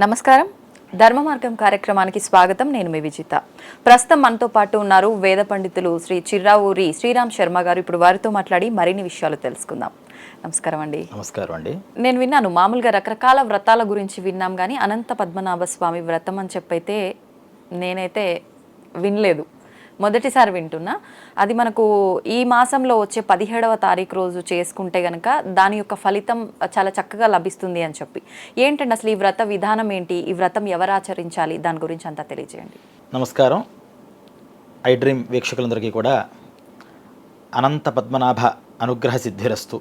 నమస్కారం. ధర్మ మార్గం కార్యక్రమానికి స్వాగతం. నేను మీ విజిత. ప్రస్తుతం మనతో పాటు ఉన్నారు వేద పండితులు శ్రీ చిర్రావూరి శ్రీరామ్ శర్మ గారు. ఇప్పుడు వారితో మాట్లాడి మరిన్ని విషయాలు తెలుసుకుందాం. నమస్కారం అండి. నమస్కారం అండి. నేను విన్నాను మామూలుగా రకరకాల వ్రతాల గురించి విన్నాం కానీ అనంత పద్మనాభ స్వామి వ్రతం అని చెప్పైతే నేనైతే వినలేదు. మొదటిసారి వింటున్నా. అది మనకు ఈ మాసంలో వచ్చే పదిహేడవ తారీఖు రోజు చేసుకుంటే గనక దాని యొక్క ఫలితం చాలా చక్కగా లభిస్తుంది అని చెప్పి. ఏంటండి అసలు ఈ వ్రత విధానం ఏంటి? ఈ వ్రతం ఎవరు ఆచరించాలి? దాని గురించి అంతా తెలియజేయండి. నమస్కారం. ఐ డ్రీమ్ వీక్షకులందరికీ కూడా అనంత పద్మనాభ అనుగ్రహ సిద్ధిరస్తు.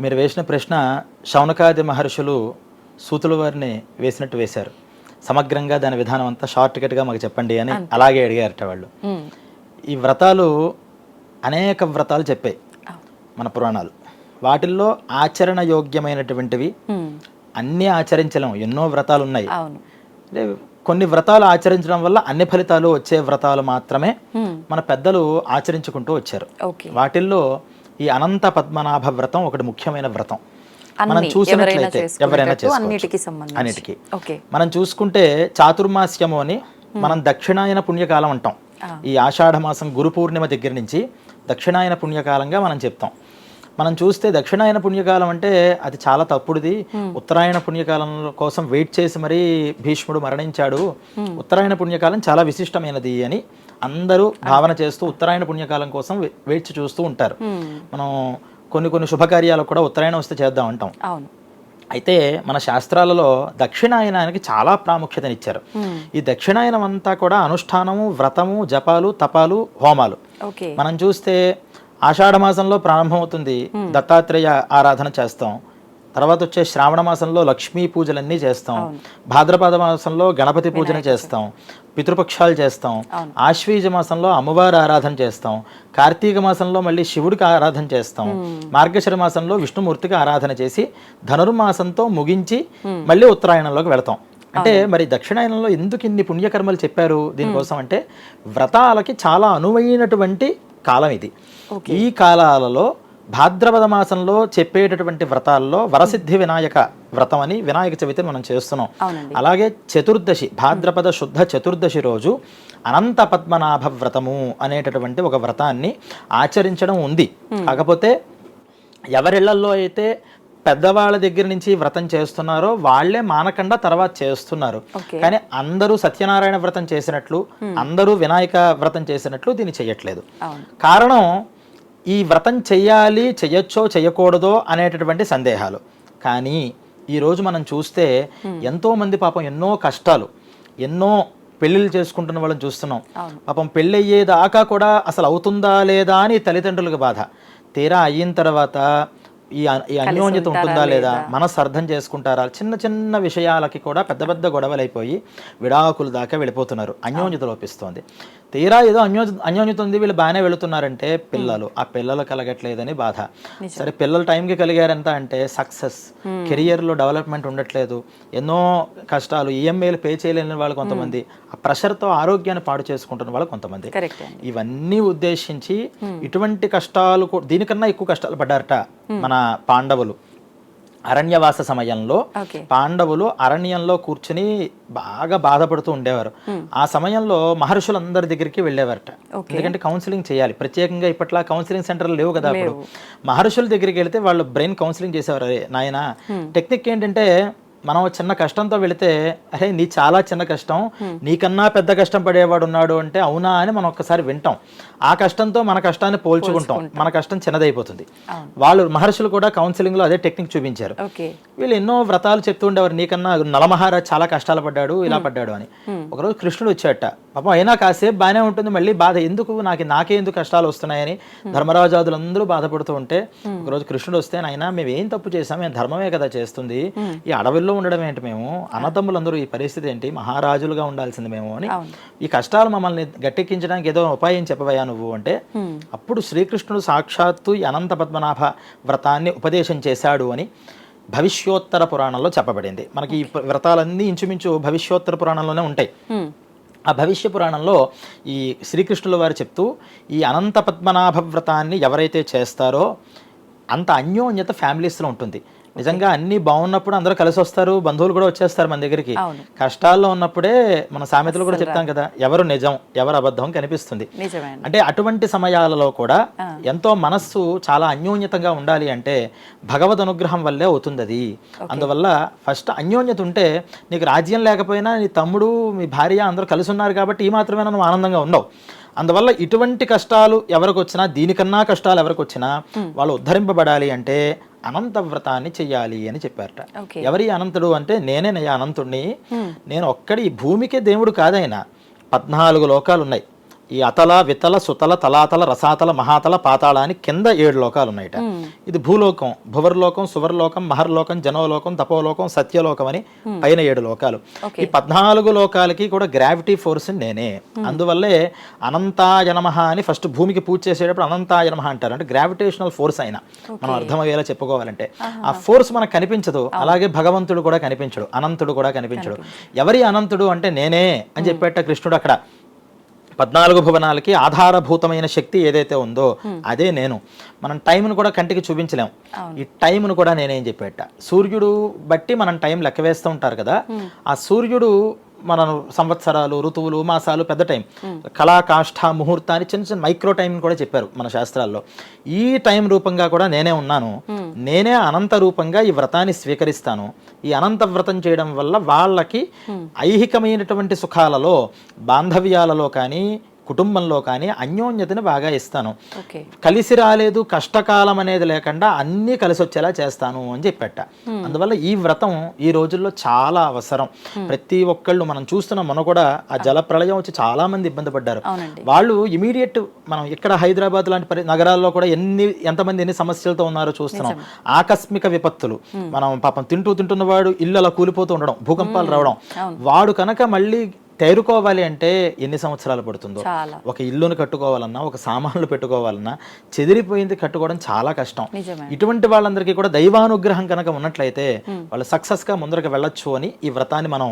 మీరు వేసిన ప్రశ్న శౌనకాది మహర్షులు సూతుల వారిని వేసినట్టు వేశారు. సమగ్రంగా దాని విధానం అంతా షార్ట్ కట్గా మాకు చెప్పండి అని అలాగే అడిగారట వాళ్ళు. ఈ వ్రతాలు అనేక వ్రతాలు చెప్పాయి. మన పురాణాలు. వాటిల్లో ఆచరణ యోగ్యమైనటువంటివి. అన్నీ ఆచరించలేము. ఎన్నో వ్రతాలు ఉన్నాయి. అంటే కొన్ని వ్రతాలు ఆచరించడం వల్ల అన్ని ఫలితాలు వచ్చే వ్రతాలు మాత్రమే. మన పెద్దలు ఆచరించుకుంటూ వచ్చారు. వాటిల్లో ఈ అనంత పద్మనాభ వ్రతం ఒకటి ముఖ్యమైన వ్రతం. మనం చూసినట్లయితే ఎవరైనా అన్నిటికీ అన్నిటికీ. మనం చూసుకుంటే చాతుర్మాస్యము అని మనం దక్షిణాయన పుణ్యకాలం అంటాం. ఈ ఆషాఢ మాసం గురు పూర్ణిమ దగ్గర నుంచి దక్షిణాయన పుణ్యకాలంగా మనం చెప్తాం. మనం చూస్తే దక్షిణాయన పుణ్యకాలం అంటే అది చాలా తప్పుడుది. ఉత్తరాయణ పుణ్యకాలం కోసం వెయిట్ చేసి మరీ భీష్ముడు మరణించాడు. ఉత్తరాయణ పుణ్యకాలం చాలా విశిష్టమైనది అని అందరూ భావన చేస్తూ ఉత్తరాయణ పుణ్యకాలం కోసం వేచి చూస్తూ ఉంటారు. మనం కొన్ని కొన్ని శుభకార్యాలకు కూడా ఉత్తరాయణం వస్తే చేద్దాం అంటాం. అవును. అయితే మన శాస్త్రాలలో దక్షిణాయనానికి చాలా ప్రాముఖ్యతనిచ్చారు. ఈ దక్షిణాయనం అంతా కూడా అనుష్ఠానము వ్రతము జపాలు తపాలు హోమాలు. మనం చూస్తే ఆషాఢ మాసంలో ప్రారంభమవుతుంది. దత్తాత్రేయ ఆరాధన చేస్తాం. తర్వాత వచ్చే శ్రావణ మాసంలో లక్ష్మీ పూజలన్నీ చేస్తాం. భాద్రపద మాసంలో గణపతి పూజన చేస్తాం. పితృపక్షాలు చేస్తాం. ఆశ్వీజ మాసంలో అమ్మవారి ఆరాధన చేస్తాం. కార్తీక మాసంలో మళ్ళీ శివుడికి ఆరాధన చేస్తాం. మార్గశిర మాసంలో విష్ణుమూర్తికి ఆరాధన చేసి ధనుర్మాసంతో ముగించి మళ్ళీ ఉత్తరాయణంలోకి వెళతాం. అంటే మరి దక్షిణాయనంలో ఎందుకు ఇన్ని పుణ్యకర్మలు చెప్పారు? దీనికోసం అంటే వ్రతాలకి చాలా అనువైనటువంటి కాలం ఇది. ఈ కాలాలలో భాద్రపద మాసంలో చెప్పేటటువంటి వ్రతాల్లో వరసిద్ధి వినాయక వ్రతం అని వినాయక చవితిని మనం చేస్తున్నాం. అలాగే చతుర్దశి భాద్రపద శుద్ధ చతుర్దశి రోజు అనంత పద్మనాభ వ్రతము అనేటటువంటి ఒక వ్రతాన్ని ఆచరించడం ఉంది. కాకపోతే ఎవరిళ్ళలో అయితే పెద్దవాళ్ళ దగ్గర నుంచి వ్రతం చేస్తున్నారో వాళ్ళే మానకుండా తర్వాత చేస్తున్నారు. కానీ అందరూ సత్యనారాయణ వ్రతం చేసినట్లు అందరూ వినాయక వ్రతం చేసినట్లు దీన్ని చేయట్లేదు. కారణం ఈ వ్రతం చెయ్యాలి చెయ్యొచ్చో చెయ్యకూడదో అనేటటువంటి సందేహాలు. కానీ ఈరోజు మనం చూస్తే ఎంతో మంది పాపం ఎన్నో కష్టాలు ఎన్నో పెళ్ళిళ్ళు చేసుకుంటున్న వాళ్ళని చూస్తున్నాం. పాపం పెళ్ళయ్యేదాకా కూడా అసలు అవుతుందా లేదా అని తల్లిదండ్రులకు బాధ. తీరా అయిన తర్వాత ఈ ఈ అన్యోన్యత ఉంటుందా లేదా మనసు అర్థం చేసుకుంటారా? చిన్న చిన్న విషయాలకి కూడా పెద్ద పెద్ద గొడవలు అయిపోయి విడాకుల దాకా వెళ్ళిపోతున్నారు. అన్యోన్యత లోపిస్తోంది. తీరా ఏదో అన్యో అన్యోన్యత ఉంది వీళ్ళు బాగానే వెళుతున్నారంటే పిల్లలు. ఆ పిల్లలు కలగట్లేదని బాధ. సరే పిల్లలు టైంకి కలిగారంత అంటే సక్సెస్. కెరియర్లో డెవలప్మెంట్ ఉండట్లేదు. ఎన్నో కష్టాలు ఈఎంఐలు పే చేయలేని వాళ్ళు కొంతమంది. ఆ ప్రెషర్తో ఆరోగ్యాన్ని పాడు చేసుకుంటున్న వాళ్ళు కొంతమంది. ఇవన్నీ ఉద్దేశించి ఇటువంటి కష్టాలు దీనికన్నా ఎక్కువ కష్టాలు పడ్డారట మన పాండవులు. అరణ్యవాస సమయంలో పాండవులు అరణ్యంలో కూర్చుని బాగా బాధపడుతూ ఉండేవారు. ఆ సమయంలో మహర్షులందరి దగ్గరికి వెళ్ళేవారట. ఎందుకంటే కౌన్సిలింగ్ చేయాలి. ప్రత్యేకంగా ఇప్పట్లా కౌన్సిలింగ్ సెంటర్లు లేవు కదా అప్పుడు. మహర్షుల దగ్గరికి వెళ్తే వాళ్ళు బ్రెయిన్ కౌన్సిలింగ్ చేసేవారు. నాయన టెక్నిక్ ఏంటంటే మనం చిన్న కష్టంతో వెళితే అరే నీ చాలా చిన్న కష్టం నీకన్నా పెద్ద కష్టం పడేవాడు ఉన్నాడు అంటే అవునా అని మనం ఒక్కసారి వింటాం. ఆ కష్టంతో మన కష్టాన్ని పోల్చుకుంటాం. మన కష్టం చిన్నదైపోతుంది. వాళ్ళు మహర్షులు కూడా కౌన్సిలింగ్లో అదే టెక్నిక్ చూపించారు. వీళ్ళు ఎన్నో వ్రతాలు చెప్తూ ఉండేవారు నీకన్నా నలమహారాజ్ చాలా కష్టాలు పడ్డాడు ఇలా పడ్డాడు అని. ఒకరోజు కృష్ణుడు వచ్చాట పాపం అయినా కాసేపు బాగానే ఉంటుంది మళ్ళీ బాధ. ఎందుకు? నాకు నాకే ఎందుకు కష్టాలు వస్తున్నాయని ధర్మరాజాదులందరూ బాధపడుతూ ఉంటే ఒకరోజు కృష్ణుడు వస్తే నాయన మేము ఏం తప్పు చేసాం మేము ధర్మమే కదా చేస్తుంది. ఈ అడవుల్లో ఉండడం ఏంటి మేము? అన్నదమ్ములందరూ ఈ పరిస్థితి ఏంటి? మహారాజులుగా ఉండాల్సింది మేము అని. ఈ కష్టాలు మమ్మల్ని గట్టెక్కించడానికి ఏదో ఉపాయం చెప్పవయ్యా నువ్వు అంటే అప్పుడు శ్రీకృష్ణుడు సాక్షాత్తు అనంత పద్మనాభ వ్రతాన్ని ఉపదేశం చేశాడు అని భవిష్యోత్తర పురాణంలో చెప్పబడింది. మనకి ఈ వ్రతాలన్నీ ఇంచుమించు భవిష్యోత్తర పురాణంలోనే ఉంటాయి. ఆ భవిష్య పురాణంలో ఈ శ్రీకృష్ణుల వారు చెప్తూ ఈ అనంత పద్మనాభ వ్రతాన్ని ఎవరైతే చేస్తారో అంత అన్యోన్యత ఫ్యామిలీస్లో ఉంటుంది. నిజంగా అన్ని బాగున్నప్పుడు అందరూ కలిసి వస్తారు బంధువులు కూడా వచ్చేస్తారు మన దగ్గరికి. కష్టాల్లో ఉన్నప్పుడే మన సామెతలు కూడా చెప్తాం కదా ఎవరు నిజం ఎవరు అబద్ధం కనిపిస్తుంది. అంటే అటువంటి సమయాలలో కూడా ఎంతో మనస్సు చాలా అన్యోన్యతంగా ఉండాలి అంటే భగవద్ అనుగ్రహం వల్లే అవుతుంది అది అందువల్ల ఫస్ట్ అన్యోన్యత ఉంటే నీకు రాజ్యం లేకపోయినా నీ తమ్ముడు మీ భార్య అందరూ కలిసి ఉన్నారు కాబట్టి ఈ మాత్రమే నువ్వు ఆనందంగా ఉండవు. అందువల్ల ఇటువంటి కష్టాలు ఎవరికి వచ్చినా దీనికన్నా కష్టాలు ఎవరికి వచ్చినా వాళ్ళు ఉద్ధరింపబడాలి అంటే అనంత వ్రతాన్ని చెయ్యాలి అని చెప్పారట. ఎవరి అనంతుడు అంటే నేనేనయ్యా అనంతుడిని నేను ఒక్కడి ఈ భూమికే దేవుడు కాదైనా పద్నాలుగు లోకాలు ఉన్నాయి ఈ అతల వితల సుతల తలాతల రసాతల మహాతల పాతాళ అని కింద ఏడు లోకాలు ఉన్నాయట ఇది భూలోకం భువర్లోకం సువర్లోకం మహర్లోకం జనోలోకం తపోలోకం సత్యలోకం అని పైన ఏడు లోకాలు. ఈ పద్నాలుగు లోకాలకి కూడా గ్రావిటీ ఫోర్స్ నేనే. అందువల్లే అనంతాయ నమః అని ఫస్ట్ భూమికి పూజ చేసేటప్పుడు అనంతాయ నమః అంటారు. అంటే గ్రావిటేషనల్ ఫోర్స్ అయినా. మనం అర్థమయ్యేలా చెప్పుకోవాలంటే. ఆ ఫోర్స్ మనకు కనిపించదు. అలాగే భగవంతుడు కూడా కనిపించడు. అనంతుడు కూడా కనిపించడు. ఎవరి అనంతుడు అంటే నేనే అని చెప్పేట కృష్ణుడు అక్కడ. పద్నాలుగు భువనాలకి ఆధారభూతమైన శక్తి ఏదైతే ఉందో అదే నేను. మనం టైంను కూడా కంటికి చూపించలేం. ఈ టైంను కూడా నేనేం చెప్పేట? సూర్యుడు బట్టి మనం టైం లెక్క వేస్తూ ఉంటారు కదా ఆ సూర్యుడు మన సంవత్సరాలు ఋతువులు మాసాలు పెద్ద టైం. కళా కాష్ఠ ముహూర్తాన్ని చిన్న చిన్న మైక్రో టైం కూడా చెప్పారు మన శాస్త్రాల్లో. ఈ టైం రూపంగా కూడా నేనే ఉన్నాను. నేనే అనంత రూపంగా ఈ వ్రతాన్ని స్వీకరిస్తాను. ఈ అనంత వ్రతం చేయడం వల్ల వాళ్ళకి ఐహికమైనటువంటి సుఖాలలో బాంధవ్యాలలో కానీ కుటుంబంలో కానీ అన్యోన్యతని బాగా ఇస్తాను. కలిసి రాలేదు కష్టకాలం అనేది లేకుండా అన్నీ కలిసి వచ్చేలా చేస్తాను అని చెప్పేట. అందువల్ల ఈ వ్రతం ఈ రోజుల్లో చాలా అవసరం. ప్రతి ఒక్కళ్ళు మనం చూస్తున్నాం మనం కూడా ఆ జల ప్రళయం వచ్చి చాలా మంది ఇబ్బంది పడ్డారు. వాళ్ళు ఇమీడియట్ మనం ఇక్కడ హైదరాబాద్ లాంటి పరి నగరాల్లో కూడా ఎన్ని ఎంతమంది ఎన్ని సమస్యలతో ఉన్నారో చూస్తున్నాం. ఆకస్మిక విపత్తులు. మనం పాపం తింటూ తింటున్న వాడు ఇల్లు అలా కూలిపోతూ ఉండడం భూకంపాలు రావడం. వాడు కనుక మళ్ళీ తేరుకోవాలి అంటే ఎన్ని సంవత్సరాలు పడుతుందో? ఒక ఇల్లును కట్టుకోవాలన్నా ఒక సామాన్లు పెట్టుకోవాలన్నా చెదిరిపోయింది కట్టుకోవడం చాలా కష్టం. ఇటువంటి వాళ్ళందరికీ కూడా దైవానుగ్రహం కనుక ఉన్నట్లయితే వాళ్ళు సక్సెస్గా ముందరకు వెళ్ళొచ్చు అని ఈ వ్రతాన్ని మనం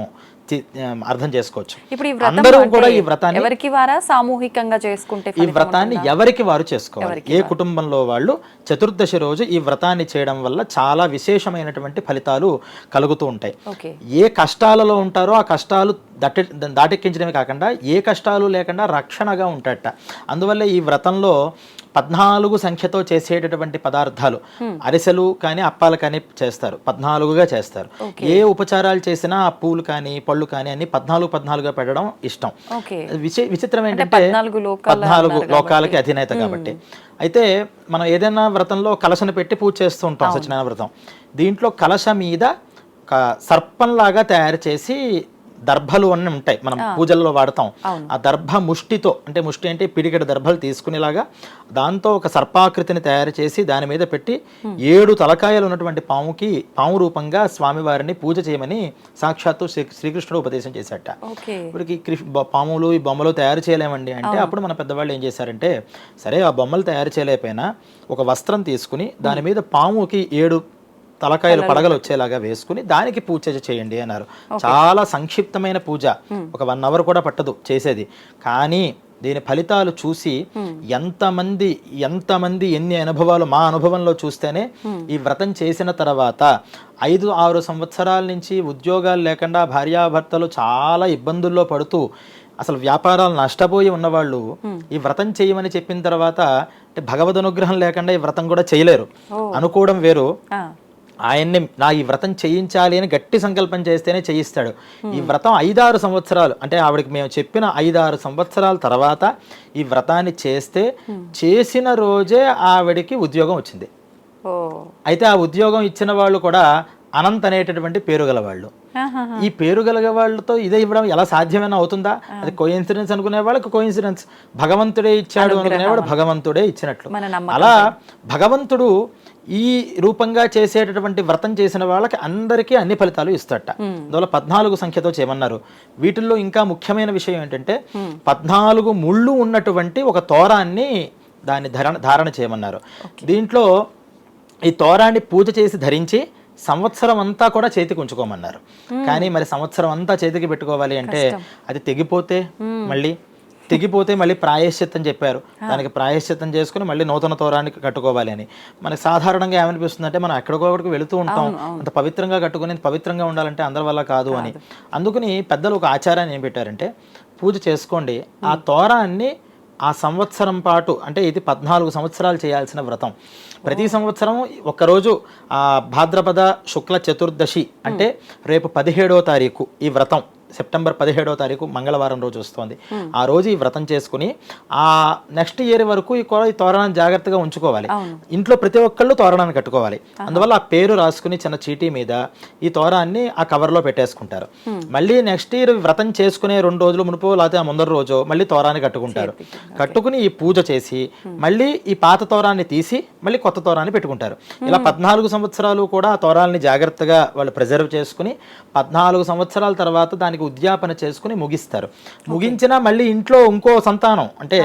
అర్థం చేసుకోవచ్చు. ఇప్పుడు అందరూ కూడా ఈ వ్రతాన్ని ఎవరికి వారా? సామూహికంగా చేసుకుంటే ఈ వ్రతాన్ని ఎవరికి వారు చేసుకోవాలి? ఏ కుటుంబంలో వాళ్ళు చతుర్దశి రోజు ఈ వ్రతాన్ని చేయడం వల్ల చాలా విశేషమైనటువంటి ఫలితాలు కలుగుతూ ఉంటాయి. ఏ కష్టాలలో ఉంటారో ఆ కష్టాలు దట్టి దాటెక్కించడమే కాకుండా ఏ కష్టాలు లేకుండా రక్షణగా ఉంటాడట అందువల్ల ఈ వ్రతంలో పద్నాలుగు సంఖ్యతో చేసేటటువంటి పదార్థాలు. అరిసెలు కానీ అప్పాలు కానీ చేస్తారు. పద్నాలుగుగా చేస్తారు. ఏ ఉపచారాలు చేసినా ఆ పూలు కానీ పళ్ళు కానీ అన్ని పద్నాలుగు పద్నాలుగుగా పెట్టడం ఇష్టం. విచిత్రం ఏంటంటే పద్నాలుగు లోకాలు పద్నాలుగు లోకాలకి అధినేత కాబట్టి. అయితే మనం ఏదైనా వ్రతంలో కలశను పెట్టి పూజ చేస్తూ ఉంటాం సత్యనారాయణ వ్రతం. దీంట్లో కలశ మీద సర్పంలాగా తయారు చేసి దర్భలు అన్నీ ఉంటాయి. మనం పూజల్లో వాడతాం. ఆ దర్భ ముష్టితో అంటే ముష్టి అంటే పిడికెడు దర్భలు తీసుకునేలాగా దాంతో ఒక సర్పాకృతిని తయారు చేసి దాని మీద పెట్టి ఏడు తలకాయలు ఉన్నటువంటి పాముకి పాము రూపంగా స్వామివారిని పూజ చేయమని సాక్షాత్తు శ్రీ శ్రీకృష్ణుడు ఉపదేశం చేశాట. ఇప్పటికి పాములు ఈ బొమ్మలు తయారు చేయలేమండి అంటే అప్పుడు మన పెద్దవాళ్ళు ఏం చేశారంటే సరే ఆ బొమ్మలు తయారు చేయలేకపోయినా ఒక వస్త్రం తీసుకుని దాని మీద పాముకి ఏడు తలకాయలు పడగలు వచ్చేలాగా వేసుకుని దానికి పూజ చేయండి అన్నారు. చాలా సంక్షిప్తమైన పూజ. ఒక వన్ అవర్ కూడా పట్టదు చేసేది. కానీ దీని ఫలితాలు చూసి ఎంతమంది ఎంతమంది ఎన్ని అనుభవాలు మా అనుభవంలో చూస్తేనే ఈ వ్రతం చేసిన తర్వాత ఐదు ఆరు సంవత్సరాల నుంచి ఉద్యోగాలు లేకుండా భార్యాభర్తలు చాలా ఇబ్బందుల్లో పడుతూ అసలు వ్యాపారాలు నష్టపోయి ఉన్నవాళ్ళు ఈ వ్రతం చేయమని చెప్పిన తర్వాత అంటే భగవద్ అనుగ్రహం లేకుండా ఈ వ్రతం కూడా చేయలేరు. అనుకోవడం వేరు. ఆయన్ని నా ఈ వ్రతం చేయించాలి అని గట్టి సంకల్పం చేస్తేనే చేయిస్తాడు. ఈ వ్రతం ఐదారు సంవత్సరాలు అంటే ఆవిడకి మేము చెప్పిన ఐదారు సంవత్సరాల తర్వాత ఈ వ్రతాన్ని చేస్తే చేసిన రోజే ఆవిడికి ఉద్యోగం వచ్చింది. అయితే ఆ ఉద్యోగం ఇచ్చిన వాళ్ళు కూడా అనంత్ అనేటటువంటి పేరు గల వాళ్ళు ఆహాహా. ఈ పేరు గల వాళ్ళతో ఇదే ఇవ్వడం ఎలా సాధ్యమైనా అవుతుందా? అది కోయిన్సిడెన్స్ అనుకునే వాళ్ళకి కోయిన్సిడెన్స్ భగవంతుడే ఇచ్చాడు అనుకునేవాడు భగవంతుడే ఇచ్చినట్లు. అలా భగవంతుడు ఈ రూపంగా చేసేటటువంటి వ్రతం చేసిన వాళ్ళకి అందరికీ అన్ని ఫలితాలు ఇస్తాడట అందువల్ల పద్నాలుగు సంఖ్యతో చేయమన్నారు. వీటిల్లో ఇంకా ముఖ్యమైన విషయం ఏంటంటే పద్నాలుగు ముళ్ళు ఉన్నటువంటి ఒక తోరాన్ని దాన్ని ధారణ ధారణ చేయమన్నారు. దీంట్లో ఈ తోరాన్ని పూజ చేసి ధరించి సంవత్సరం అంతా కూడా చేతికి ఉంచుకోమన్నారు. కానీ మరి సంవత్సరం అంతా చేతికి పెట్టుకోవాలి అంటే అది తెగిపోతే మళ్ళీ తెగిపోతే మళ్ళీ ప్రాయశ్చిత్తం చెప్పారు. దానికి ప్రాయశ్చిత్తం చేసుకుని మళ్ళీ నూతన తోరానికి కట్టుకోవాలి అని. మనకి సాధారణంగా ఏమనిపిస్తుంది అంటే మనం ఎక్కడికొకడికి వెళుతూ ఉంటాం. అంత పవిత్రంగా కట్టుకుని పవిత్రంగా ఉండాలంటే అందరి వల్ల కాదు అని. అందుకని పెద్దలు ఒక ఆచారాన్ని ఏం పెట్టారంటే పూజ చేసుకోండి. ఆ తోరాన్ని ఆ సంవత్సరం పాటు అంటే ఇది పద్నాలుగు సంవత్సరాలు చేయాల్సిన వ్రతం. ప్రతి సంవత్సరం ఒక్కరోజు ఆ భాద్రపద శుక్ల చతుర్దశి అంటే రేపు పదిహేడవ తారీఖు ఈ వ్రతం. సెప్టెంబర్ పదిహేడవ తారీఖు మంగళవారం రోజు వస్తుంది. ఆ రోజు ఈ వ్రతం చేసుకుని ఆ నెక్స్ట్ ఇయర్ వరకు ఈ కో- ఈ తోరణాన్ని జాగ్రత్తగా ఉంచుకోవాలి. ఇంట్లో ప్రతి ఒక్కళ్ళు తోరణాన్ని కట్టుకోవాలి. అందువల్ల ఆ పేరు రాసుకుని చిన్న చీటీ మీద ఈ తోరాన్ని ఆ కవర్లో పెట్టేసుకుంటారు. మళ్ళీ నెక్స్ట్ ఇయర్ వ్రతం చేసుకునే రెండు రోజులు మునుపు లేకపోతే ఆ ముందర రోజు మళ్ళీ తోరాన్ని కట్టుకుంటారు. కట్టుకుని ఈ పూజ చేసి మళ్ళీ ఈ పాత తోరాన్ని తీసి మళ్ళీ కొత్త తోరాన్ని పెట్టుకుంటారు. ఇలా పద్నాలుగు సంవత్సరాలు కూడా ఆ తోరాల్ని జాగ్రత్తగా వాళ్ళు ప్రిజర్వ్ చేసుకుని పద్నాలుగు సంవత్సరాల తర్వాత దానికి ఉద్యాపన చేసుకుని ముగిస్తారు. ముగించినా మళ్ళీ ఇంట్లో ఇంకో సంతానం. అంటే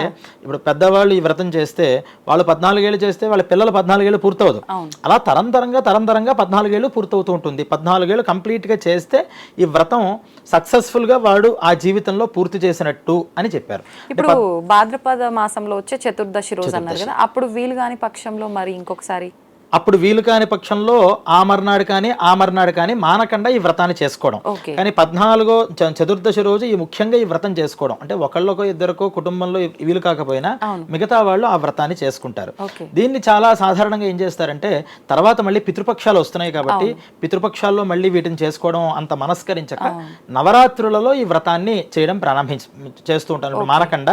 ఇప్పుడు పెద్దవాళ్ళు ఈ వ్రతం చేస్తే వాళ్ళు పద్నాలుగేళ్ళు చేస్తే వాళ్ళ పిల్లలు పద్నాలుగేళ్ళు పూర్తవదు. అలా తరం తరంగా తరం తరంగా పద్నాలుగేళ్ళు పూర్తవుతూ ఉంటుంది. పద్నాలుగేళ్ళు కంప్లీట్గా చేస్తే ఈ వ్రతం సక్సెస్ఫుల్గా వాడు ఆ జీవితంలో పూర్తి చేసినట్టు అని చెప్పారు. ఇప్పుడు భాద్రపద మాసంలో వచ్చే చతుర్దశి రోజు అన్నారు కదా అప్పుడు వీలు కాని పక్షంలో మరి ఇంకొకసారి? అప్పుడు వీలు కాని పక్షంలో ఆ మర్నాడు కానీ ఆ మర్నాడు కానీ మానకుండా ఈ వ్రతాన్ని చేసుకోవడం. కానీ పద్నాలుగో చతుర్దశి రోజు ఈ ముఖ్యంగా ఈ వ్రతం చేసుకోవడం. అంటే ఒకళ్ళకో ఇద్దరికో కుటుంబంలో వీలు కాకపోయినా మిగతా వాళ్ళు ఆ వ్రతాన్ని చేసుకుంటారు. దీన్ని చాలా సాధారణంగా ఏం చేస్తారంటే తర్వాత మళ్ళీ పితృపక్షాలు వస్తున్నాయి కాబట్టి పితృపక్షాల్లో మళ్ళీ వీటిని చేసుకోవడం అంత మనస్కరించక నవరాత్రులలో ఈ వ్రతాన్ని చేయడం ప్రారంభించ చేస్తూ ఉంటారు. ఇప్పుడు మానకండ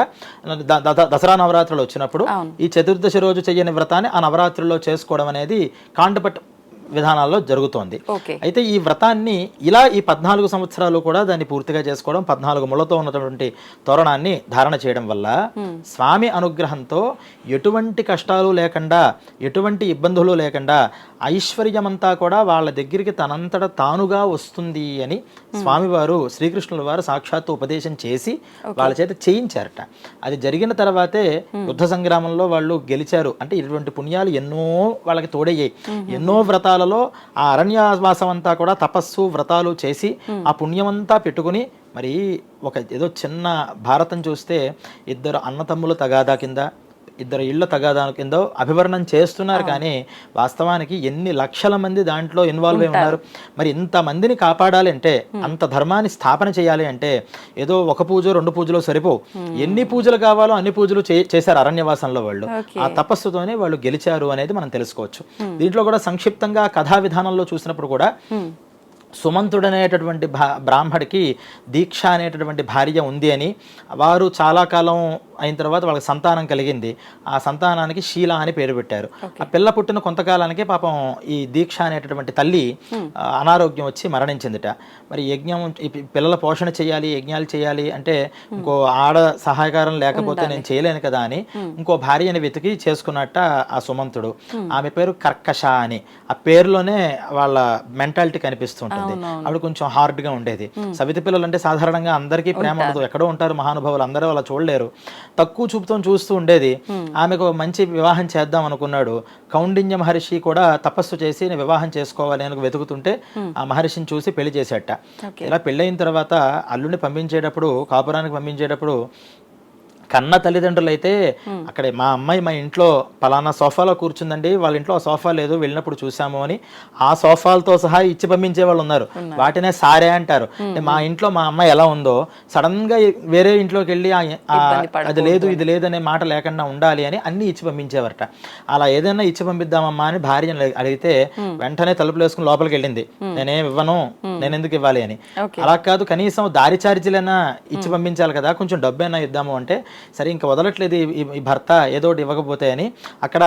దసరా నవరాత్రులు వచ్చినప్పుడు ఈ చతుర్దశి రోజు చేయని వ్రతాన్ని ఆ నవరాత్రుల్లో చేసుకోవడం అనేది కాండపట్ విధానాల్లో జరుగుతోంది. అయితే ఈ వ్రతాన్ని ఇలా ఈ పద్నాలుగు సంవత్సరాలు కూడా దాన్ని పూర్తిగా చేసుకోవడం పద్నాలుగు ముళ్ళతో ఉన్నటువంటి తోరణాన్ని ధారణ చేయడం వల్ల స్వామి అనుగ్రహంతో ఎటువంటి కష్టాలు లేకుండా ఎటువంటి ఇబ్బందులు లేకుండా ఐశ్వర్యమంతా కూడా వాళ్ళ దగ్గరికి తనంతట తానుగా వస్తుంది అని స్వామివారు శ్రీకృష్ణుల వారు సాక్షాత్తు ఉపదేశం చేసి వాళ్ళ చేత చేయించారట. అది జరిగిన తర్వాతే యుద్ధ సంగ్రామంలో వాళ్ళు గెలిచారు. అంటే ఇటువంటి పుణ్యాలు ఎన్నో వాళ్ళకి తోడయ్యాయి. ఎన్నో వ్రతాలలో ఆ అరణ్యవాసం అంతా కూడా తపస్సు వ్రతాలు చేసి ఆ పుణ్యమంతా పెట్టుకుని మరి ఒక ఏదో చిన్న భారతం చూస్తే ఇద్దరు అన్నతమ్ములు తగాదా కింద ఇద్దరు ఇళ్ళ తగాదా కింద అభివర్ణం చేస్తున్నారు కానీ వాస్తవానికి ఎన్ని లక్షల మంది దాంట్లో ఇన్వాల్వ్ అయి ఉన్నారు. మరి ఇంత మందిని కాపాడాలి అంటే అంత ధర్మాన్ని స్థాపన చేయాలి అంటే ఏదో ఒక పూజ రెండు పూజలు సరిపోవు. ఎన్ని పూజలు కావాలో అన్ని పూజలు చేశారు అరణ్యవాసంలో వాళ్ళు. ఆ తపస్సుతోనే వాళ్ళు గెలిచారు అనేది మనం తెలుసుకోవచ్చు. దీంట్లో కూడా సంక్షిప్తంగా కథా విధానంలో చూసినప్పుడు కూడా సుమంతుడనేటటువంటి భా బ్రాహ్మడికి దీక్ష అనేటటువంటి భార్య ఉంది అని వారు చాలా కాలం అయిన తర్వాత వాళ్ళకి సంతానం కలిగింది. ఆ సంతానానికి శీల అని పేరు పెట్టారు. ఆ పిల్ల పుట్టిన కొంతకాలానికి పాపం ఈ దీక్ష అనేటటువంటి తల్లి అనారోగ్యం వచ్చి మరణించిందిట. మరి యజ్ఞం పిల్లల పోషణ చేయాలి యజ్ఞాలు చేయాలి అంటే ఇంకో ఆడ సహాయకారం లేకపోతే నేను చేయలేను కదా అని ఇంకో భార్యని వెతికి చేసుకున్నట్ట ఆ సుమంతుడు. ఆమె పేరు కర్కశ అని. ఆ పేరులోనే వాళ్ళ మెంటాలిటీ కనిపిస్తుంటుంది. ఆవిడ కొంచెం హార్డ్గా ఉండేది సవితి పిల్లలు అంటే సాధారణంగా అందరికీ ప్రేమ ఉండదు. ఎక్కడో ఉంటారు మహానుభావులు. అందరూ అలా చూడలేరు. తక్కువ చూపుతో చూస్తూ ఉండేది. ఆమెకు మంచి వివాహం చేద్దాం అనుకున్నాడు. కౌండిన్య మహర్షి కూడా తపస్సు చేసి నేను వివాహం చేసుకోవాలి అని వెతుకుతుంటే ఆ మహర్షిని చూసి పెళ్ళి చేసేట. ఇలా పెళ్ళయిన తర్వాత అల్లుడిని పంపించేటప్పుడు కాపురానికి పంపించేటప్పుడు కన్న తల్లిదండ్రులు అయితే అక్కడే మా అమ్మాయి మా ఇంట్లో పలానా సోఫాలో కూర్చుందండి వాళ్ళ ఇంట్లో ఆ సోఫా లేదు వెళ్ళినప్పుడు చూసాము అని ఆ సోఫాలతో సహా ఇచ్చి పంపించే వాళ్ళు ఉన్నారు. వాటినే సారే అంటారు. అంటే మా ఇంట్లో మా అమ్మాయి ఎలా ఉందో సడన్గా వేరే ఇంట్లోకి వెళ్ళి అది లేదు ఇది లేదు అనే మాట లేకుండా ఉండాలి అని అన్ని ఇచ్చి పంపించేవారట. అలా ఏదైనా ఇచ్చి పంపిద్దామమ్మా అని భార్యను అడిగితే వెంటనే తలుపులు వేసుకుని లోపలికి వెళ్ళింది. నేనేం ఇవ్వను నేను ఎందుకు ఇవ్వాలి అని. అలా కాదు కనీసం దారి ఛార్జీలైనా ఇచ్చి పంపించాలి కదా కొంచెం డబ్బైనా ఇద్దాము అంటే సరే ఇంకా వదలట్లేదు ఈ- భర్త ఏదో ఒకటి ఇవ్వకపోతే అని. అక్కడ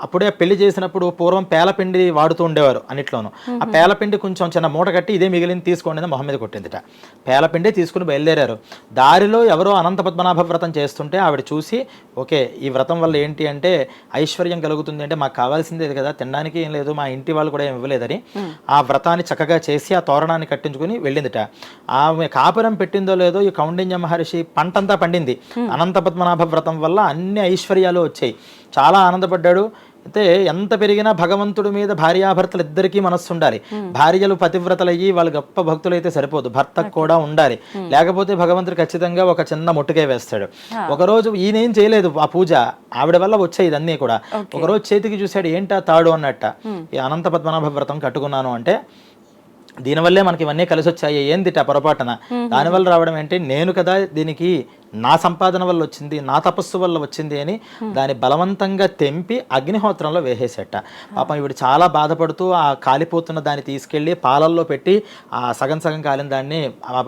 అప్పుడే పెళ్ళి చేసినప్పుడు పూర్వం పేలపిండి వాడుతూ ఉండేవారు అన్నిట్లోనూ. ఆ పేలపిండి కొంచెం చిన్న మూట కట్టి ఇదే మిగిలింది తీసుకోండి మొహం మీద కొట్టిందిట. పేలపిండి తీసుకుని బయలుదేరారు. దారిలో ఎవరో అనంత పద్మనాభ వ్రతం చేస్తుంటే ఆవిడ చూసి ఓకే ఈ వ్రతం వల్ల ఏంటి అంటే ఐశ్వర్యం కలుగుతుంది అంటే మాకు కావాల్సిందే కదా తినడానికి ఏం లేదు మా ఇంటి వాళ్ళు కూడా ఏం ఇవ్వలేదని ఆ వ్రతాన్ని చక్కగా చేసి ఆ తోరణాన్ని కట్టించుకుని వెళ్ళిందిట. ఆమె కాపురం పెట్టిందో లేదో ఈ కౌండిన్య మహర్షి పంటంతా పండింది. అనంత పద్మనాభ వ్రతం వల్ల అన్ని ఐశ్వర్యాలు వచ్చాయి. చాలా ఆనందపడ్డాడు. అయితే ఎంత పెరిగినా భగవంతుడి మీద భార్యాభర్తలు ఇద్దరికీ మనస్సు ఉండాలి. భార్యలు పతివ్రతలయ్యి వాళ్ళు గొప్ప భక్తులు అయితే సరిపోదు భర్తకు కూడా ఉండాలి. లేకపోతే భగవంతుడు ఖచ్చితంగా ఒక చిన్న ముట్టుకే వేస్తాడు. ఒకరోజు ఈయన ఏం చేయలేదు ఆ పూజ. ఆవిడ వల్ల వచ్చాయి ఇదన్నీ కూడా. ఒకరోజు చేతికి చూశాడు ఏంటా తాడు? అన్నట్ట. ఈ అనంత పద్మనాభ వ్రతం కట్టుకున్నాను అంటే దీనివల్లే మనకి ఇవన్నీ కలిసి వచ్చాయి ఏందిట పొరపాటున? దానివల్ల రావడం ఏంటి? నేను కదా దీనికి నా సంపాదన వల్ల వచ్చింది నా తపస్సు వల్ల వచ్చింది అని దాన్ని బలవంతంగా తెంపి అగ్నిహోత్రంలో వేసేసట. పాపం ఇవిడు చాలా బాధపడుతూ ఆ కాలిపోతున్న దాన్ని తీసుకెళ్ళి పాలల్లో పెట్టి ఆ సగం సగం కాలిన దాన్ని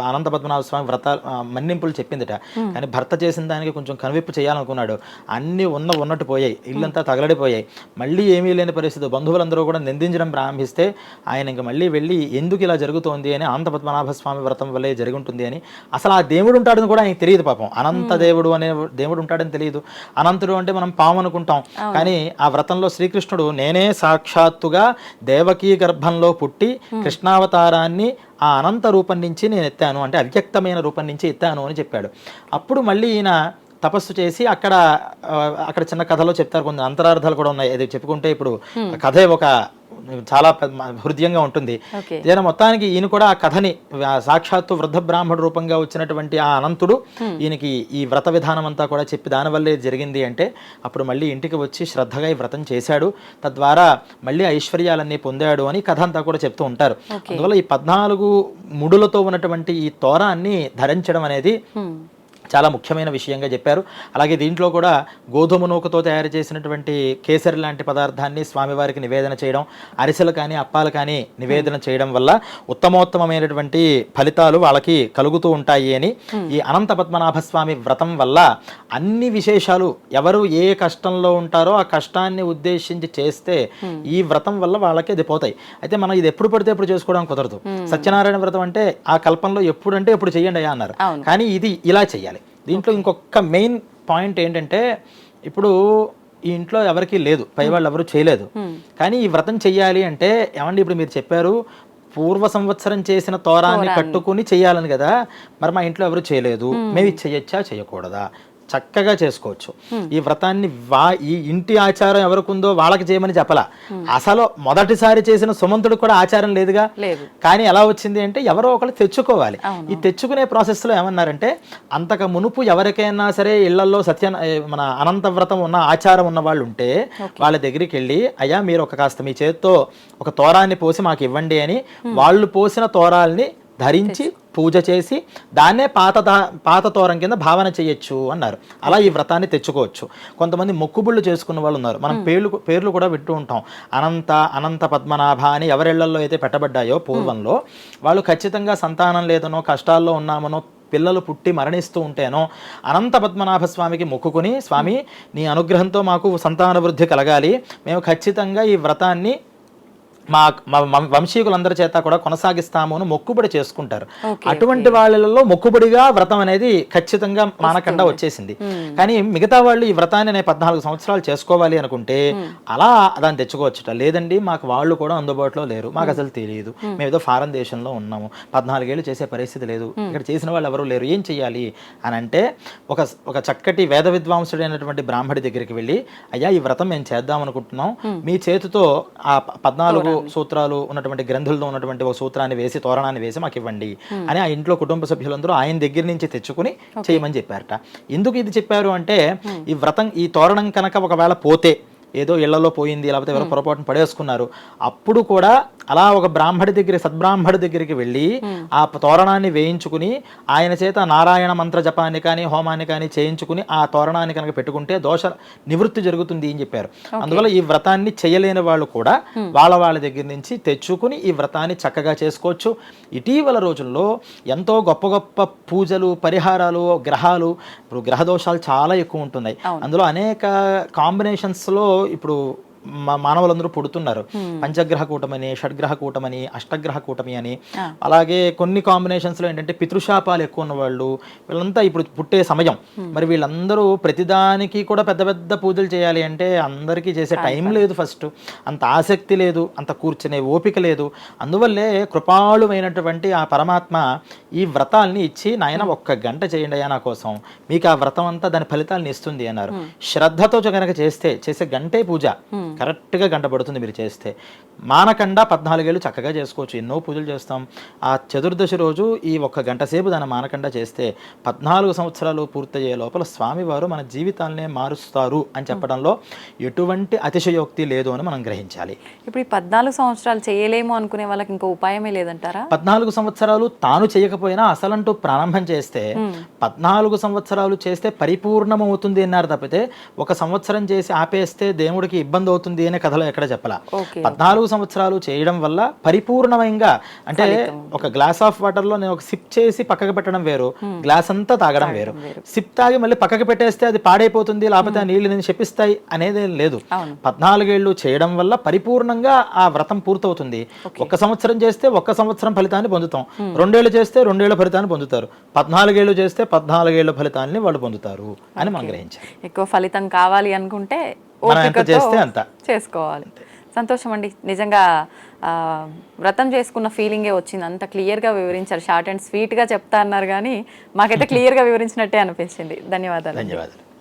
అనంత పద్మనాభ స్వామి వ్రత మన్నింపులు చెప్పిందిట. కానీ భర్త చేసిన దానికి కొంచెం కనువిప్పు చేయాలనుకున్నాడు. అన్ని ఉన్న ఉన్నట్టు పోయాయి. ఇల్లంతా తగలడిపోయాయి. మళ్ళీ ఏమీ లేని పరిస్థితి. బంధువులందరూ కూడా నిందించడం ప్రారంభిస్తే ఆయన ఇంక మళ్ళీ వెళ్ళి ఎందుకు ఇలా జరుగుతోంది అని అనంత పద్మనాభ స్వామి వ్రతం వల్లే జరిగి ఉంటుంది అని అసలు ఆ దేవుడు ఉంటాడని కూడా ఆయనకి తెలియదు పాపం. అనంత దేవుడు అనే దేవుడు ఉంటాడని తెలియదు. అనంతుడు అంటే మనం పాము అనుకుంటాం. కానీ ఆ వ్రతంలో శ్రీకృష్ణుడు నేనే సాక్షాత్తుగా దేవకీ గర్భంలో పుట్టి కృష్ణావతారాన్ని ఆ అనంత రూపం నుంచి నేను ఎత్తాను. అంటే అవ్యక్తమైన రూపం నుంచి ఎత్తాను అని చెప్పాడు. అప్పుడు మళ్ళీ ఈయన తపస్సు చేసి అక్కడ అక్కడ చిన్న కథలో చెప్తారు కొన్ని అంతరార్థాలు కూడా ఉన్నాయి. అది చెప్పుకుంటే ఇప్పుడు కథే ఒక చాలా హృదయంగా ఉంటుంది. ఈయన మొత్తానికి ఈయన కూడా ఆ కథని సాక్షాత్తు వృద్ధ బ్రాహ్మణ రూపంగా వచ్చినటువంటి ఆ అనంతుడు ఈయనకి ఈ వ్రత విధానం అంతా కూడా చెప్పి దానివల్లే జరిగింది అంటే అప్పుడు మళ్ళీ ఇంటికి వచ్చి శ్రద్ధగా ఈ వ్రతం చేశాడు. తద్వారా మళ్ళీ ఐశ్వర్యాలన్నీ పొందాడు అని కథ అంతా కూడా చెప్తూ ఉంటారు. అందువల్ల ఈ పద్నాలుగు ముడులతో ఉన్నటువంటి ఈ తోరాన్ని ధరించడం అనేది. చాలా ముఖ్యమైన విషయంగా చెప్పారు. అలాగే దీంట్లో కూడా గోధుమ నూకతో తయారు చేసినటువంటి కేసరి లాంటి పదార్థాన్ని స్వామివారికి నివేదన చేయడం అరిసెలు కానీ అప్పాలు కానీ నివేదన చేయడం వల్ల ఉత్తమోత్తమైనటువంటి ఫలితాలు వాళ్ళకి కలుగుతూ ఉంటాయి అని ఈ అనంత పద్మనాభ స్వామి వ్రతం వల్ల అన్ని విశేషాలు ఎవరు ఏ కష్టంలో ఉంటారో ఆ కష్టాన్ని ఉద్దేశించి చేస్తే ఈ వ్రతం వల్ల వాళ్ళకి అది పోతాయి. అయితే మనం ఇది ఎప్పుడు పడితే ఎప్పుడు చేసుకోవడం కుదరదు. సత్యనారాయణ వ్రతం అంటే ఆ కల్పంలో ఎప్పుడంటే ఎప్పుడు చేయండి అన్నారు. కానీ ఇది ఇలా చేయాలి దీంట్లో ఇంకొక మెయిన్ పాయింట్ ఏంటంటే ఇప్పుడు ఈ ఇంట్లో ఎవరికీ లేదు పై వాళ్ళు ఎవరు చేయలేదు. కానీ ఈ వ్రతం చెయ్యాలి అంటే ఏమండి ఇప్పుడు మీరు చెప్పారు పూర్వ సంవత్సరం చేసిన తోరాన్ని కట్టుకుని చేయాలని కదా మరి మా ఇంట్లో ఎవరు చేయలేదు. మేము ఇది చేయొచ్చా చేయకూడదా చక్కగా చేసుకోవచ్చు. ఈ వ్రతాన్ని వా ఈ ఇంటి ఆచారం ఎవరికి ఉందో వాళ్ళకి చేయమని చెప్పలా. అసలు మొదటిసారి చేసిన సుమంతుడికి కూడా ఆచారం లేదుగా? లేదు. కానీ ఎలా వచ్చింది అంటే ఎవరో ఒకరు తెచ్చుకోవాలి. ఈ తెచ్చుకునే ప్రాసెస్లో ఏమన్నారంటే అంతకు మునుపు ఎవరికైనా సరే ఇళ్ళలో సత్య మన అనంత వ్రతం ఉన్న ఆచారం ఉన్న వాళ్ళు ఉంటే వాళ్ళ దగ్గరికి వెళ్ళి అయ్యా మీరు ఒక కాస్త మీ చేతితో ఒక తోరాన్ని పోసి మాకు ఇవ్వండి అని వాళ్ళు పోసిన తోరాల్ని ధరించి పూజ చేసి దాన్నే పాత దా- పాత తోరం కింద భావన చేయొచ్చు అన్నారు. అలా ఈ వ్రతాన్ని తెచ్చుకోవచ్చు. కొంతమంది మొక్కుబుళ్ళు చేసుకున్న వాళ్ళు ఉన్నారు. మనం పేర్లు పేర్లు కూడా వింటూ ఉంటాం. అనంత అనంత పద్మనాభ అని ఎవరిళ్ళలో అయితే పెట్టబడ్డాయో పూర్వంలో వాళ్ళు ఖచ్చితంగా సంతానం లేదనో కష్టాల్లో ఉన్నామనో పిల్లలు పుట్టి మరణిస్తూ ఉంటేనో అనంత పద్మనాభ స్వామికి మొక్కుకుని స్వామి నీ అనుగ్రహంతో మాకు సంతాన వృద్ధి కలగాలి. మేము ఖచ్చితంగా ఈ వ్రతాన్ని మా వంశీకులందరి చేత కూడా కొనసాగిస్తాము అని మొక్కుబడి చేసుకుంటారు. అటువంటి వాళ్ళలో మొక్కుబడిగా వ్రతం అనేది ఖచ్చితంగా మానకుండా వచ్చేసింది. కానీ మిగతా వాళ్ళు ఈ వ్రతాన్ని నేను పద్నాలుగు సంవత్సరాలు చేసుకోవాలి అనుకుంటే అలా దాన్ని తెచ్చుకోవచ్చుట. లేదండి మాకు వాళ్ళు కూడా అందుబాటులో లేరు. మాకు అసలు తెలియదు. మేము ఏదో ఫారెన్ దేశంలో ఉన్నాము. పద్నాలుగేళ్ళు చేసే పరిస్థితి లేదు. ఇక్కడ చేసిన వాళ్ళు ఎవరు లేరు. ఏం చెయ్యాలి? అని అంటే ఒక ఒక చక్కటి వేద విద్వాంసుడైనటువంటి బ్రాహ్మడి దగ్గరికి వెళ్ళి అయ్యా ఈ వ్రతం మేము చేద్దాం అనుకుంటున్నాం. మీ చేతితో ఆ పద్నాలుగు సూత్రాలు ఉన్నటువంటి గ్రంథులతో ఉన్నటువంటి ఒక సూత్రాన్ని వేసి తోరణాన్ని వేసి మాకు ఇవ్వండి అని ఆ ఇంట్లో కుటుంబ సభ్యులందరూ ఆయన దగ్గర నుంచి తెచ్చుకుని చేయమని చెప్పారట. ఎందుకు ఇది చెప్పారు అంటే ఈ వ్రతం ఈ తోరణం కనుక ఒకవేళ పోతే ఏదో ఇళ్ళలో పోయింది లేకపోతే ఎవరో పొరపాటున పడేసుకున్నారు. అప్పుడు కూడా అలా ఒక బ్రాహ్మడి దగ్గర సద్బ్రాహ్మడి దగ్గరికి వెళ్ళి ఆ తోరణాన్ని వేయించుకుని ఆయన చేత నారాయణ మంత్ర జపాన్ని కానీ హోమాన్ని కానీ చేయించుకుని ఆ తోరణాన్ని కనుక పెట్టుకుంటే దోష నివృత్తి జరుగుతుంది అని చెప్పారు. అందువల్ల ఈ వ్రతాన్ని చేయలేని వాళ్ళు కూడా వాళ్ళ వాళ్ళ దగ్గర నుంచి తెచ్చుకుని ఈ వ్రతాన్ని చక్కగా చేసుకోవచ్చు. ఇటీవల రోజుల్లో ఎంతో గొప్ప గొప్ప పూజలు పరిహారాలు గ్రహాలు ఇప్పుడు గ్రహ దోషాలు చాలా ఎక్కువ ఉంటున్నాయి. అందులో అనేక కాంబినేషన్స్లో ఇప్పుడు మానవులందరూ పుడుతున్నారు. పంచగ్రహ కూటమని షడ్గ్రహ కూటమని అష్టగ్రహ కూటమి అని. అలాగే కొన్ని కాంబినేషన్స్లో ఏంటంటే పితృశాపాలు ఎక్కువ ఉన్న వాళ్ళు వీళ్ళంతా ఇప్పుడు పుట్టే సమయం. మరి వీళ్ళందరూ ప్రతిదానికి కూడా పెద్ద పెద్ద పూజలు చేయాలి అంటే అందరికీ చేసే టైం లేదు ఫస్ట్. అంత ఆసక్తి లేదు అంత కూర్చునే ఓపిక లేదు. అందువల్లే కృపాళుమైనటువంటి ఆ పరమాత్మ ఈ వ్రతాల్ని ఇచ్చి నాయన ఒక్క గంట చేయండి అయ్యా నా కోసం. మీకు ఆ వ్రతం అంతా దాని ఫలితాలను ఇస్తుంది అన్నారు. శ్రద్ధతో కనుక చేస్తే చేసే గంటే పూజ. కరెక్ట్గా గంట పడుతుంది మీరు చేస్తే. మానకండ పద్నాలుగేళ్ళు చక్కగా చేసుకోవచ్చు. ఎన్నో పూజలు చేస్తాం. ఆ చతుర్దశి రోజు ఈ ఒక్క గంట సేపు దాని మానకండ చేస్తే పద్నాలుగు సంవత్సరాలు పూర్తయ్యే లోపల స్వామివారు మన జీవితాలనే మారుస్తారు అని చెప్పడంలో ఎటువంటి అతిశయోక్తి లేదు అని మనం గ్రహించాలి. ఇప్పుడు ఈ పద్నాలుగు సంవత్సరాలు చేయలేము అనుకునే వాళ్ళకి ఇంకో ఉపాయమే లేదంటారా? పద్నాలుగు సంవత్సరాలు తాను చేయకపోయినా అసలంటూ ప్రారంభం చేస్తే పద్నాలుగు సంవత్సరాలు చేస్తే పరిపూర్ణమవుతుంది అన్నారు తప్పితే ఒక సంవత్సరం చేసి ఆపేస్తే దేవుడికి ఇబ్బంది అవుతుంది అనే కథలో ఎక్కడ చెప్పలా. పద్నాలుగు సంవత్సరాలు చేయడం వల్ల పరిపూర్ణంగా అంటే ఒక గ్లాస్ ఆఫ్ వాటర్లో నేను ఒక సిప్ చేసి పక్కకు పెట్టడం వేరు గ్లాస్ అంతా తాగడం వేరు. సిప్ తాగి మళ్ళీ పక్కకు పెట్టేస్తే అది పాడైపోతుంది లేకపోతే ఆ నీళ్ళు నేను చెప్పిస్తాయి అనేది లేదు. పద్నాలుగేళ్ళు చేయడం వల్ల పరిపూర్ణంగా ఆ వ్రతం పూర్తవుతుంది. ఒక సంవత్సరం చేస్తే ఒక్క సంవత్సరం ఫలితాన్ని పొందుతాం. రెండేళ్ళు చేస్తే రెండేళ్ళ ఫలితాన్ని పొందుతారు. పద్నాలుగేళ్ళు చేస్తే పద్నాలుగేళ్ళ ఫలితాన్ని వాళ్ళు పొందుతారు అని మనం గ్రహించాలి. ఎక్కువ ఫలితం కావాలి అనుకుంటే చేస్తే అంత. చేసుకోవాలి. సంతోషం అండి. నిజంగా ఆ, వ్రతం చేసుకున్న ఫీలింగే వచ్చింది. అంత క్లియర్గా వివరించారు. షార్ట్ అండ్ స్వీట్గా చెప్తా అన్నారు కానీ మాకైతే క్లియర్గా వివరించినట్టే అనిపించింది. ధన్యవాదాలు. ధన్యవాదాలు.